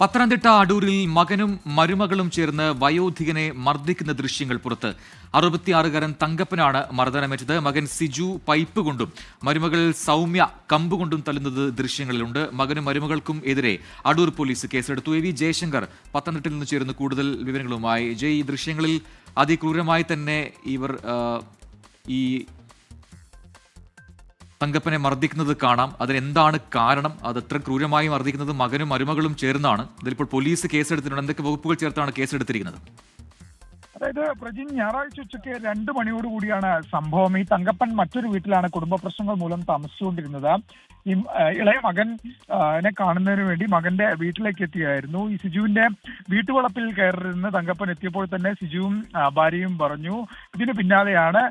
പത്തനംതിട്ട അടൂരിൽ മകനും മരുമകളും ചേർന്ന് വയോധികനെ മർദ്ദിക്കുന്ന ദൃശ്യങ്ങൾ പുറത്ത്. അറുപത്തിയാറുകാരൻ തങ്കപ്പനാണ് മർദ്ദനമേറ്റത്. മകൻ സിജു പൈപ്പ് കൊണ്ടും മരുമകൾ സൗമ്യ കമ്പ് കൊണ്ടും തല്ലുന്നത് ദൃശ്യങ്ങളിലുണ്ട്. മകനും മരുമകൾക്കും എതിരെ അടൂർ പോലീസ് കേസെടുത്തു. എ വി ജയശങ്കർ പത്തനംതിട്ടയിൽ നിന്ന് ചേർന്ന് കൂടുതൽ വിവരങ്ങളുമായി. ജയ് ഈ ദൃശ്യങ്ങളിൽ അതിക്രൂരമായി തന്നെ ഇവർ ഈ തങ്കപ്പനെ മർദ്ദിക്കുന്നത് കാണാം. അതിനെന്താണ് കാരണം? അത് എത്ര ക്രൂരമായി മർദ്ദിക്കുന്നത്? മകനും മരുമകളും ചേർന്നാണ്. ഇതിലിപ്പോൾ പോലീസ് കേസെടുത്തിട്ടുണ്ട്. എന്തൊക്കെ വകുപ്പുകൾ ചേർത്താണ് കേസെടുത്തിരിക്കുന്നത്? അതായത് പ്രജിൻ ഞായറാഴ്ച ഉച്ചയ്ക്ക് രണ്ട് മണിയോട് കൂടിയാണ് സംഭവം. ഈ തങ്കപ്പൻ മറ്റൊരു വീട്ടിലാണ് കുടുംബ പ്രശ്നങ്ങൾ മൂലം താമസിച്ചുകൊണ്ടിരുന്നത്. ഈ ഇളയ മകൻ എന്നെ കാണുന്നതിന് വേണ്ടി മകന്റെ വീട്ടിലേക്ക് എത്തിയായിരുന്നു. ഈ സിജുവിന്റെ വീട്ടുവളപ്പിൽ കയറിയിരുന്ന് തങ്കപ്പൻ എത്തിയപ്പോൾ തന്നെ സിജുവും ഭാര്യയും പറഞ്ഞു. ഇതിന് പിന്നാലെയാണ്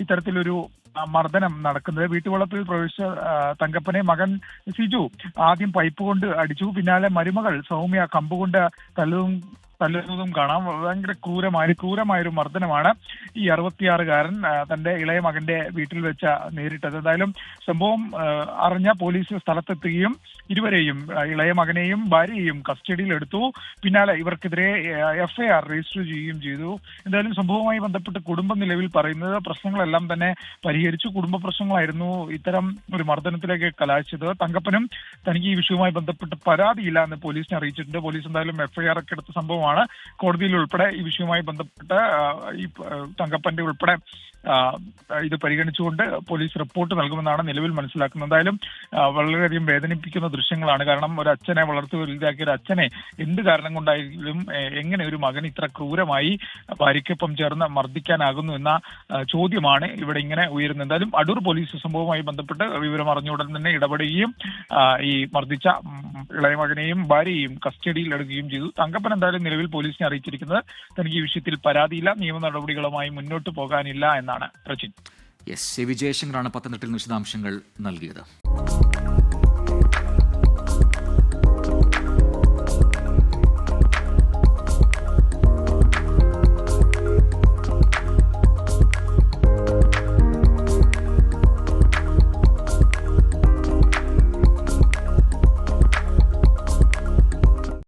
ഇത്തരത്തിലൊരു മർദ്ദനം നടക്കുന്നത്. വീട്ടുവളപ്പിൽ പ്രവേശിച്ച തങ്കപ്പനെ മകൻ സിജു ആദ്യം പൈപ്പ് കൊണ്ട് അടിച്ചു. പിന്നാലെ മരുമകൾ സൗമ്യ കമ്പ് കൊണ്ട് തല്ലുന്നതും കാണാം. ഭയങ്കര ക്രൂരമായ ക്രൂരമായൊരു മർദ്ദനമാണ് ഈ അറുപത്തിയാറുകാരൻ തന്റെ ഇളയ മകന്റെ വീട്ടിൽ വെച്ച നേരിട്ടത്. എന്തായാലും സംഭവം അറിഞ്ഞ പോലീസ് സ്ഥലത്തെത്തുകയും ഇരുവരെയും ഇളയ മകനെയും ഭാര്യയെയും കസ്റ്റഡിയിൽ എടുത്തു. പിന്നാലെ ഇവർക്കെതിരെ എഫ്ഐആർ രജിസ്റ്റർ ചെയ്യുകയും ചെയ്തു. എന്തായാലും സംഭവവുമായി ബന്ധപ്പെട്ട് കുടുംബ നിലവിൽ പറയുന്നത് പ്രശ്നങ്ങളെല്ലാം തന്നെ പരിഹരിച്ചു. കുടുംബ പ്രശ്നങ്ങളായിരുന്നു ഇത്തരം ഒരു മർദ്ദനത്തിലേക്ക് കലാശിച്ചത്. തങ്കപ്പനും തനിക്ക് ഈ വിഷയവുമായി ബന്ധപ്പെട്ട് പരാതിയില്ല എന്ന് പോലീസിനെ അറിയിച്ചിട്ടുണ്ട്. പോലീസ് എന്തായാലും എഫ്ഐആർ ഒക്കെ എടുത്ത സംഭവമാണ്. കോടതിയിൽ ഉൾപ്പെടെ ഈ വിഷയവുമായി ബന്ധപ്പെട്ട് ഈ തങ്കപ്പന്റെ ഉൾപ്പെടെ ഇത് പരിഗണിച്ചുകൊണ്ട് പോലീസ് റിപ്പോർട്ട് നൽകുമെന്നാണ് നിലവിൽ മനസ്സിലാക്കുന്നത്. എന്തായാലും വളരെയധികം വേദനിപ്പിക്കുന്ന ദൃശ്യങ്ങളാണ്. കാരണം ഒരു അച്ഛനെ വളർത്തു വലുതാക്കിയ ഒരു അച്ഛനെ എന്ത് കാരണം കൊണ്ടായാലും എങ്ങനെ ഒരു മകൻ ഇത്ര ക്രൂരമായി ഭാര്യയ്ക്കൊപ്പം ചേർന്ന് മർദ്ദിക്കാനാകുന്നു എന്ന ചോദ്യമാണ് ഇവിടെ ഇങ്ങനെ ഉയരുന്നത്. എന്തായാലും അടൂർ പോലീസ് സംഭവവുമായി ബന്ധപ്പെട്ട് വിവരം അറിഞ്ഞ ഉടൻ തന്നെ ഇടപെടുകയും ഈ മർദ്ദിച്ച ഇളയ മകനെയും ഭാര്യയെയും കസ്റ്റഡിയിൽ എടുക്കുകയും ചെയ്തു. തങ്കപ്പൻ എന്തായാലും നിലവിൽ പോലീസിനെ അറിയിച്ചിരിക്കുന്നത് തനിക്ക് ഈ വിഷയത്തിൽ പരാതിയില്ല. നിയമ നടപടികളുമായി മുന്നോട്ട് പോകാനില്ല എന്നാണ് പ്രജിൻ എസ് വിജയശങ്കറാണ് പത്തനംതിട്ടയിൽ വിശദാംശങ്ങൾ നൽകിയത്.